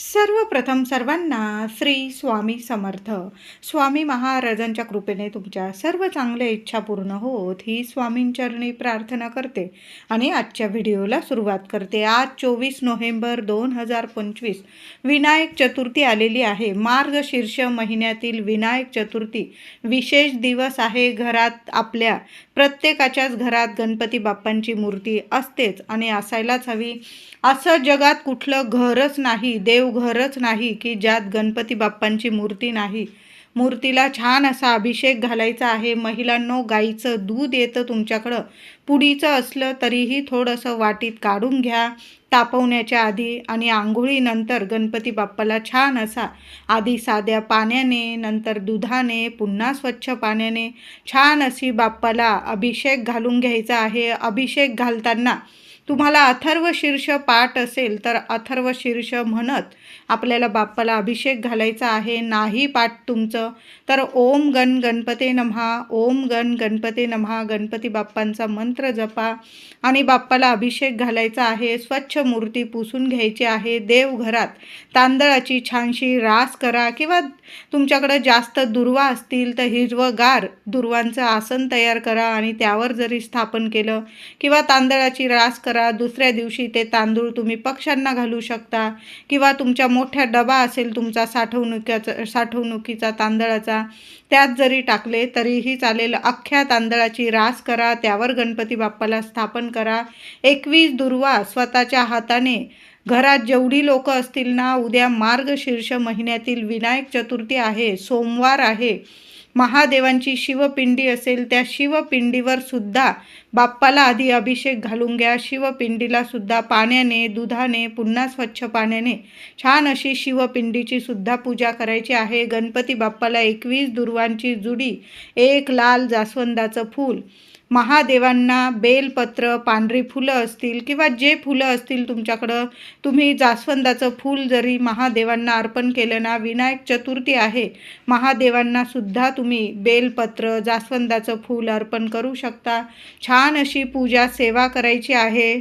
सर्वप्रथम सर्वांना श्री स्वामी समर्थ. स्वामी महाराजांच्या कृपेने तुमच्या सर्व चांगल्या इच्छा पूर्ण होत ही स्वामींचरणी प्रार्थना करते आणि आजच्या व्हिडिओला सुरुवात करते. आज चोवीस नोव्हेंबर दोन हजार पंचवीस विनायक चतुर्थी आलेली आहे. मार्गशीर्ष महिन्यातील विनायक चतुर्थी विशेष दिवस आहे. घरात आपल्या प्रत्येकाच्याच घरात गणपती बाप्पांची मूर्ती असतेच आणि असायलाच हवी. असं जगात कुठलं घरच नाही. देव देवघरच नाही की ज्यात गणपती बाप्पांची मूर्ती नाही. मूर्तीला छान असा अभिषेक घालायचा आहे. महिलांनो गाईचं दूध येतं तुमच्याकडं. पुडीचं असलं तरीही थोडंसं वाटीत काढून घ्या. तापवण्याच्या आधी आणि आंघोळीनंतर गणपती बाप्पाला छान असा आधी साध्या पाण्याने नंतर दुधाने पुन्हा स्वच्छ पाण्याने छान अशी बाप्पाला अभिषेक घालून घ्यायचा आहे. अभिषेक घालताना तुम्हाला अथर्व शीर्ष पाठ असेल तर अथर्व शीर्ष म्हणत आपल्याला बाप्पाला अभिषेक घालायचा आहे. नाही पाठ तुमचं. तर ओम गण गणपते नमहा. ओम गण गणपते नमहा. गणपती बाप्पांचा मंत्र जपा आणि बाप्पाला अभिषेक घालायचा आहे. स्वच्छ मूर्ती पुसून घ्यायची आहे. देवघरात तांदळाची छानशी रास करा किंवा तुमच्याकडं जास्त दुर्वा असतील तर हिरवगार दुर्वांचं आसन तयार करा आणि त्यावर जरी स्थापन केलं किंवा तांदळाची रास करा दुसऱ्या दिवशी ते तांदूळ तुम्ही पक्ष्यांना घालू शकता. किंवा तुमच्या मोठ्या डबा असेल तुमचा साठवणुकीचा साठवणुकीचा तांदळाचा त्यात जरी टाकले तरीही चालेल. अख्ख्या तांदळाची रास करा त्यावर गणपती बाप्पाला स्थापन करा. एकवीस दुर्वा स्वतःच्या हाताने. घरात जेवढी लोक असतील ना उद्या मार्गशीर्ष महिन्यातील विनायक चतुर्थी आहे सोमवार आहे. महादेवांची शिवपिंडी असेल त्या शिवपिंडीवर सुद्धा बाप्पाला आधी अभिषेक घालून घ्या. शिवपिंडीला सुद्धा पाण्याने दुधाने पुन्हा स्वच्छ पाण्याने छान अशी शिवपिंडीची सुद्धा पूजा करायची आहे. गणपती बाप्पाला एकवीस दुर्वांची जुडी एक लाल जास्वंदाचं फूल महादेवांना बेलपत्र पांढरी फुलं असतील किंवा जे फुलं असतील तुमच्याकडं तुम्ही जास्वंदाचं फूल जरी महादेवांना अर्पण केलं ना विनायक चतुर्थी आहे महादेवांना सुद्धा तुम्ही बेलपत्र जास्वंदाचं फूल अर्पण करू शकता. छान अशी पूजा सेवा करायची आहे.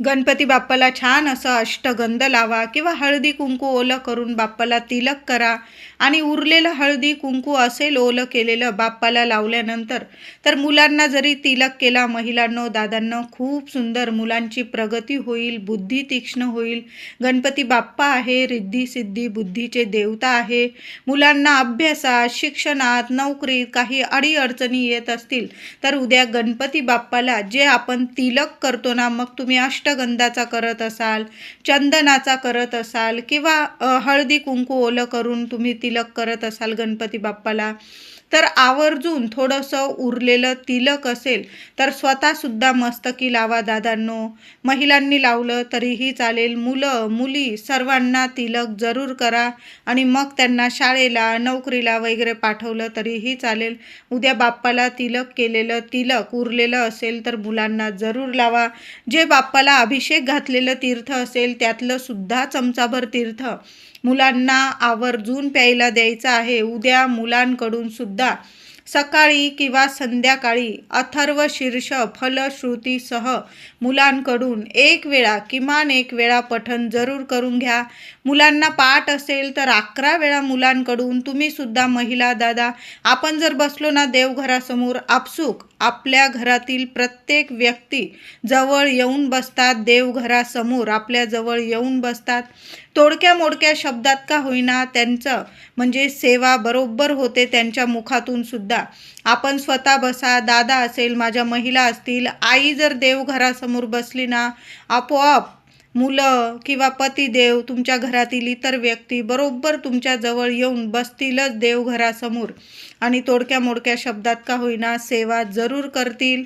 गणपती बाप्पाला छान असं अष्टगंध लावा किंवा हळदी कुंकू ओलं करून बाप्पाला तिलक करा आणि उरलेलं हळदी कुंकू असेल ओलं केलेलं बाप्पाला लावल्यानंतर तर मुलांना जरी तिलक केला महिलांनो दादांनो खूप सुंदर मुलांची प्रगती होईल बुद्धी तीक्ष्ण होईल. गणपती बाप्पा आहे रिद्धी सिद्धी बुद्धीचे देवता आहे. मुलांना अभ्यासात शिक्षणात नोकरीत काही अडीअडचणी येत असतील तर उद्या गणपती बाप्पाला जे आपण तिलक करतो ना मग तुम्ही अष्ट अष्टगंधाचा करत असाल चंदनाचा करत असाल किंवा हळदी कुंकू ओलं करून तुम्ही तिलक करत असाल गणपती बाप्पाला तर आवर्जून थोडंसं उरलेलं तिलक असेल तर स्वतःसुद्धा मस्तकी लावा दादांनो. महिलांनी लावलं तरीही चालेल मुलं मुली सर्वांना तिलक जरूर करा. आणि मग त्यांना शाळेला नोकरीला वगैरे पाठवलं तरीही चालेल. उद्या बाप्पाला तिलक केलेलं तिलक उरलेलं असेल तर मुलांना जरूर लावा. जे बाप्पाला अभिषेक घातलेलं तीर्थ असेल त्यातलं सुद्धा चमचाभर तीर्थ. मुलांना आवर्जून प्यायला द्यायचा आहे. उद्या मुलांकडून सुद्धा सकाळी किंवा संध्याकाळी अथर्व शीर्ष फलश्रुतीसह मुलांकडून एक वेळा किमान एक वेळा पठन जरूर करून घ्या. मुलांना पाठ असेल तर अकरा वेळा मुलांकडून तुम्ही सुद्धा महिला दादा आपण जर बसलो ना देवघरासमोर आपसूक आपल्या घरातील प्रत्येक व्यक्ती जवळ येऊन बसतात देवघरासमोर आपल्या जवळ येऊन बसतात. तोडक्या मोडक्या शब्दात का होईना त्यांचं म्हणजे सेवा बरोबर होते त्यांच्या मुखातून सुद्धा. आपण स्वतः बसा दादा असेल माझ्या महिला असतील आई जर देवघरासमोर बसली ना आपोआप मुलं किंवा पतिदेव तुमच्या घरातील इतर व्यक्ती बरोबर तुमच्या जवळ येऊन बसतीलच देवघरासमोर. आणि तोडक्या मोडक्या शब्दात का होईना सेवा जरूर करतील.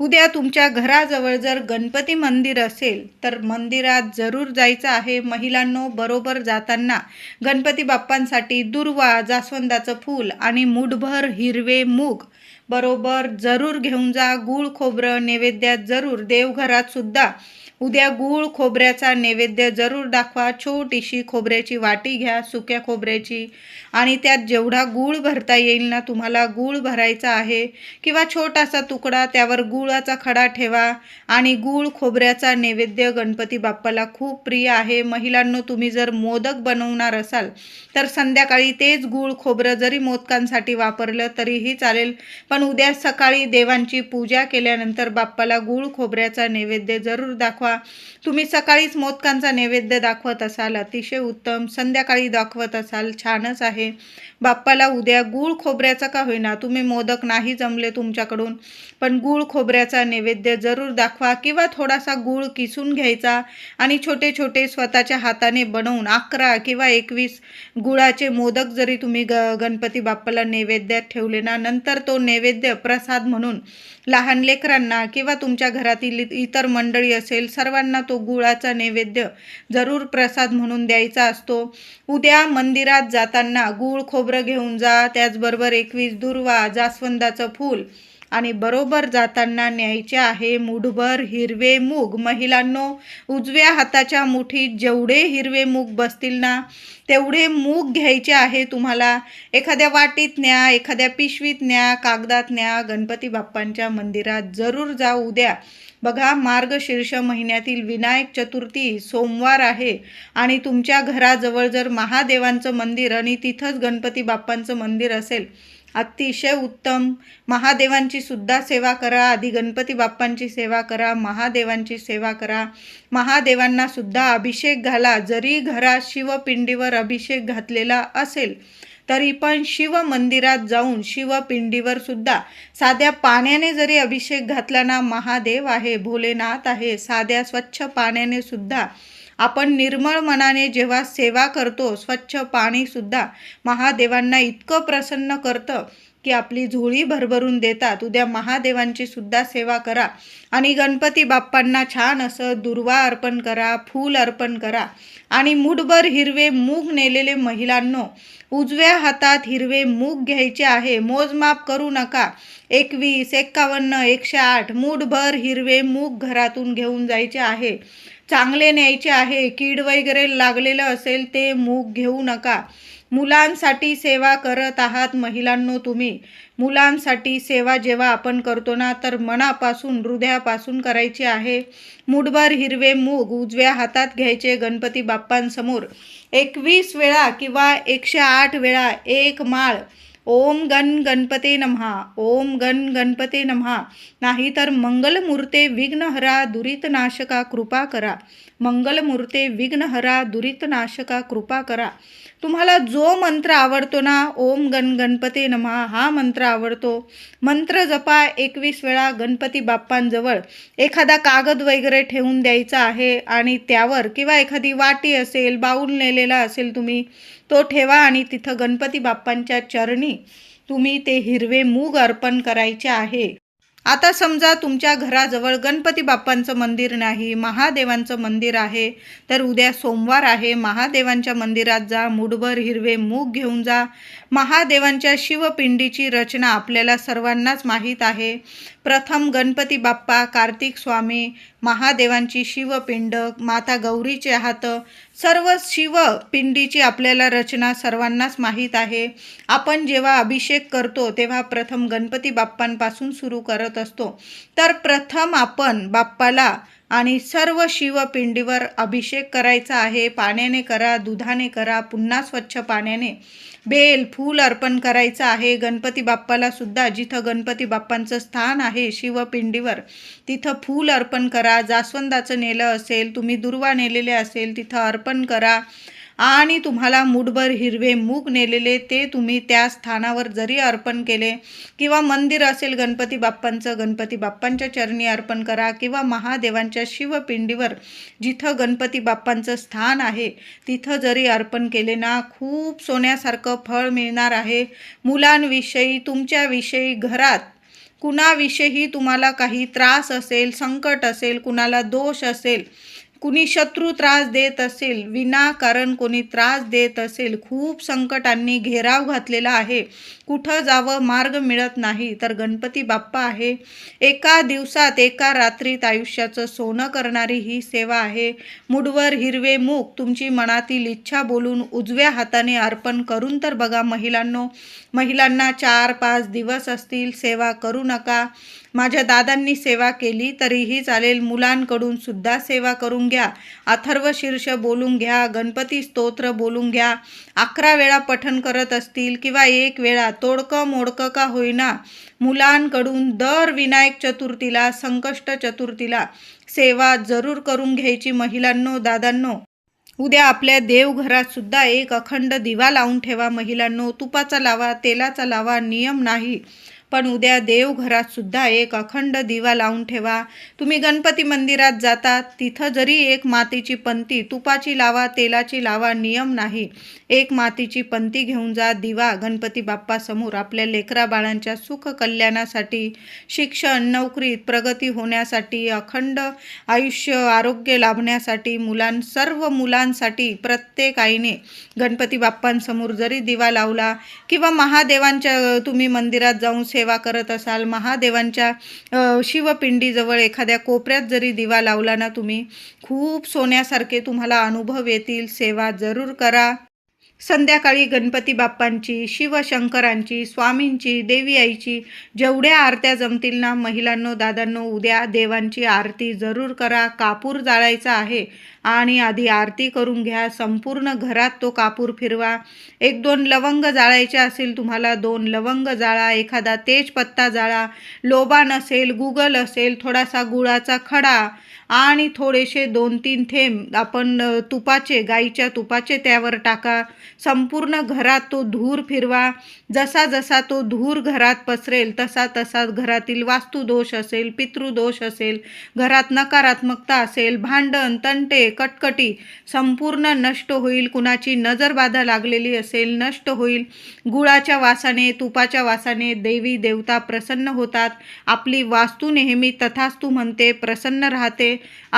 उद्या तुमच्या घराजवळ जर गणपती मंदिर असेल तर मंदिरात जरूर जायचं आहे. महिलांनो बरोबर जाताना गणपती बाप्पांसाठी दुर्वा जास्वंदाचं फूल आणि मुठभर हिरवे मूग बरोबर जरूर घेऊन जा. गूळ खोबरं नैवेद्यात जरूर देवघरात सुद्धा उद्या गूळ खोबऱ्याचा नैवेद्य जरूर दाखवा. छोटीशी खोबऱ्याची वाटी घ्या सुक्या खोबऱ्याची. आणि त्यात जेवढा गूळ भरता येईल ना तुम्हाला गूळ भरायचा आहे किंवा छोटासा तुकडा त्यावर गुळाचा खडा ठेवा. आणि गूळ खोबऱ्याचा नैवेद्य गणपती बाप्पाला खूप प्रिय आहे. महिलांनो तुम्ही जर मोदक बनवणार असाल तर संध्याकाळी तेच गूळ खोबरं जरी मोदकांसाठी वापरलं तरीही चालेल. पण उद्या सकाळी देवांची पूजा केल्यानंतर बाप्पाला गूळ खोबऱ्याचा नैवेद्य जरूर दाखवा. तुम्ही सकाळीच मोदकांचा नैवेद्य दाखवत असाल अतिशय उत्तम. संध्याकाळी दाखवत असाल छानच आहे. बाप्पाला उद्या गूळ खोबऱ्याचा का होईना? तुम्ही मोदक नाही जमले तुमच्याकडून. पण गूळ खोबऱ्याचा नैवेद्य जरूर दाखवा किंवा थोडासा गूळ किसून घ्यायचा आणि छोटे छोटे स्वतःच्या हाताने बनवून अकरा किंवा एकवीस गुळाचे मोदक जरी तुम्ही ग गणपती बाप्पाला नैवेद्यात ठेवले ना नंतर तो नैवेद्य प्रसाद म्हणून लहान लेकरांना किंवा तुमच्या घरातील इतर मंडळी असेल सर्वांना तो गुळाचा नैवेद्य जरूर प्रसाद म्हणून द्यायचा असतो. उद्या मंदिरात जाताना गूळ खोबरं घेऊन जा त्याचबरोबर एकवीस दुर्वा जास्वंदाचं फूल आणि बरोबर जाताना न्यायचे आहे मुठभर हिरवे मूग. महिलांनो उजव्या हाताच्या मुठीत जेवढे हिरवे मूग बसतील ना तेवढे मूग घ्यायचे आहे तुम्हाला. एखाद्या वाटीत न्या एखाद्या पिशवीत न्या कागदात न्या गणपती बाप्पांच्या मंदिरात जरूर जा उद्या बघा मार्गशीर्ष महिन्यातील विनायक चतुर्थी सोमवार आहे आणि तुमच्या घराजवळ जर महादेवांचं मंदिर आणि तिथंच गणपती बाप्पांचं मंदिर असेल अतिशय उत्तम. महादेवांची सुद्धा सेवा करा. आधी गणपती बाप्पांची सेवा करा. महादेवांची सेवा करा. महादेवांना सुद्धा अभिषेक घाला. जरी घरात शिवपिंडीवर अभिषेक घातलेला असेल तरी पण शिव मंदिरात जाऊन शिवपिंडीवर सुद्धा साध्या पाण्याने जरी अभिषेक घातला ना महादेव आहे भोलेनाथ आहे साध्या स्वच्छ पाण्याने सुद्धा आपण निर्मळ मनाने जेव्हा सेवा करतो स्वच्छ पाणीसुद्धा महादेवांना इतकं प्रसन्न करतं. की आपली झोळी भरभरून देतात. उद्या महादेवांची सुद्धा सेवा करा. आणि गणपती बाप्पांना छान असं दुर्वा अर्पण करा फूल अर्पण करा. आणि मुठभर हिरवे मूग नेलेले महिलांनो उजव्या हातात हिरवे मूग घ्यायचे आहे. मोजमाप करू नका. एकवीस एक्कावन्न एकशे आठ मूठभर हिरवे मूग घरातून घेऊन जायचे आहे. चांगले न्यायचे आहे. कीड वगैरे लागलेलं असेल ते मूग घेऊ नका. मुलांसाठी सेवा करत आहात महिलांनो तुम्ही. मुलांसाठी सेवा जेव्हा आपण करतो ना तर मनापासून हृदयापासून करायची आहे. मुठभर हिरवे मूग उजव्या हातात घ्यायचे गणपती बाप्पांसमोर. एकवीस वेळा किंवा एकशे आठ वेळा एक माळ. ओम गण गणपते नमहा ओम गण गणपते नमहा. नाहीतर मंगलमूर्ते विघ्नहरा दुरितनाशका कृपा करा. मंगलमूर्ते विघ्नहरा दुरितनाशका कृपा करा. तुम्हाला जो मंत्र आवडतो ना ओम गण गणपती नमहा हा मंत्र आवडतो. मंत्र जपा एकवीस वेळा गणपती बाप्पांजवळ. एखादा कागद वगैरे ठेवून द्यायचा आहे आणि त्यावर किंवा एखादी वाटी असेल बाऊल नेलेला असेल तुम्ही तो ठेवा आणि तिथं गणपती बाप्पांच्या चरणी तुम्ही ते हिरवे मूग अर्पण करायचे आहे. आता समजा तुमच्या घराजवळ गणपती बाप्पांचं मंदिर नाही महादेवांचं मंदिर आहे तर उद्या सोमवार आहे महादेवांच्या मंदिरात जा मुठभर हिरवे मूग घेऊन जा. महादेवांच्या शिवपिंडीची रचना आपल्याला सर्वांनाच माहीत आहे. प्रथम गणपती बाप्पा कार्तिक स्वामी महादेवांची शिवपिंड माता गौरीचे हात सर्व शिवपिंडीची आपल्याला रचना सर्वांनाच माहीत आहे. आपण जेव्हा अभिषेक करतो तेव्हा प्रथम गणपती बाप्पांपासून सुरू करत असतो. तर प्रथम आपण बाप्पाला आणि सर्व शिवपिंडीवर अभिषेक करायचा आहे. पाण्याने करा दुधाने करा पुन्हा स्वच्छ पाण्याने बेल फूल अर्पण करायचं आहे. गणपती बाप्पाला सुद्धा जिथं गणपती बाप्पांचं स्थान आहे शिवपिंडीवर तिथं फूल अर्पण करा. जास्वंदाचं नेलं असेल तुम्ही दुर्वा नेलेले असेल तिथं अर्पण करा. आणि तुम्हाला मुठभर हिरवे मूग नेलेले ते तुम्ही त्या स्थानावर जरी अर्पण केले किंवा मंदिर असेल गणपती बाप्पांचं गणपती बाप्पांच्या चरणी अर्पण करा किंवा महादेवांच्या शिवपिंडीवर जिथं गणपती बाप्पांचं स्थान आहे तिथं जरी अर्पण केले ना खूप सोन्यासारखं फळ मिळणार आहे. मुलांविषयी तुमच्याविषयी घरात कुणाविषयी तुम्हाला काही त्रास असेल संकट असेल कुणाला दोष असेल कुणी शत्रू त्रास देत असेल विनाकारण कोणी त्रास देत असेल खूप संकटांनी घेराव घातलेला आहे. कुठं जावं मार्ग मिळत नाही. तर गणपती बाप्पा आहे. एका दिवसात एका रात्रीत आयुष्याचं सोनं करणारी ही सेवा आहे. मुडवर हिरवे मूग तुमची मनातील इच्छा बोलून उजव्या हाताने अर्पण करून तर बघा महिलांनो महिलांना चार पाच दिवस असतील सेवा करू नका. माझ्या दादांनी सेवा केली तरीही चालेल. मुलांकडून सुद्धा सेवा करून घ्या. अथर्व शीर्ष बोलून घ्या. गणपती स्तोत्र बोलून घ्या. अकरा वेळा पठण करत असतील किंवा एक वेळा तोडकं मोडकं का होईना? मुलांकडून दर विनायक चतुर्थीला संकष्ट चतुर्थीला सेवा जरूर करून घ्यायची महिलांनो दादांनो. उद्या आपल्या देवघरात सुद्धा एक अखंड दिवा लावून ठेवा महिलांनो. तुपाचा लावा तेलाचा लावा नियम नाही. पण उद्या देवघरात सुद्धा एक अखंड दिवा लावून ठेवा. तुम्ही गणपती मंदिरात जातात तिथं जरी एक मातीची पंती तुपाची लावा तेलाची लावा नियम नाही. एक मातीची पंती घेऊन जा दिवा गणपती बाप्पासमोर आपल्या लेकरा बाळांच्या सुख कल्याणासाठी शिक्षण नोकरीत प्रगती होण्यासाठी अखंड आयुष्य आरोग्य लाभण्यासाठी मुलां सर्व मुलांसाठी प्रत्येक आईने गणपती बाप्पांसमोर जरी दिवा लावला किंवा महादेवांच्या तुम्ही मंदिरात जाऊन सेवा सेवा करत असाल महादेवांच्या शिवपिंडीजवळ एखाद्या कोपऱ्यात जरी दिवा लावला ना तुम्ही खूप सोन्यासारखे तुम्हाला अनुभव येतील. सेवा जरूर करा. संध्याकाळी गणपती बाप्पांची शिवशंकरांची स्वामींची देवी आईची जेवढ्या आरत्या जमतील ना महिलांनो दादांनो उद्या देवांची आरती जरूर करा. कापूर जाळायचा आहे आणि आधी आरती करून घ्या. संपूर्ण घरात तो कापूर फिरवा. एक दोन लवंग जाळायचे असेल तुम्हाला दोन लवंग जाळा. एखादा तेजपत्ता जाळा. लोबान असेल गुगल असेल थोडासा गुळाचा खडा आणि थोडेसे दोन तीन थेंब आपण तुपाचे गाईच्या तुपाचे त्यावर टाका. संपूर्ण घरात तो धूर फिरवा. जसा जसा तो धूर घरात पसरेल तसा तसा घरातील वास्तुदोष असेल पितृदोष असेल घरात नकारात्मकता असेल भांडण तंटे कटकटी संपूर्ण नष्ट होईल. कुणाची नजरबाधा लागलेली असेल नष्ट होईल. गुळाच्या वासाने तुपाच्या वासाने देवी देवता प्रसन्न होतात. आपली वास्तू नेहमी तथास्तू म्हणते प्रसन्न राहते.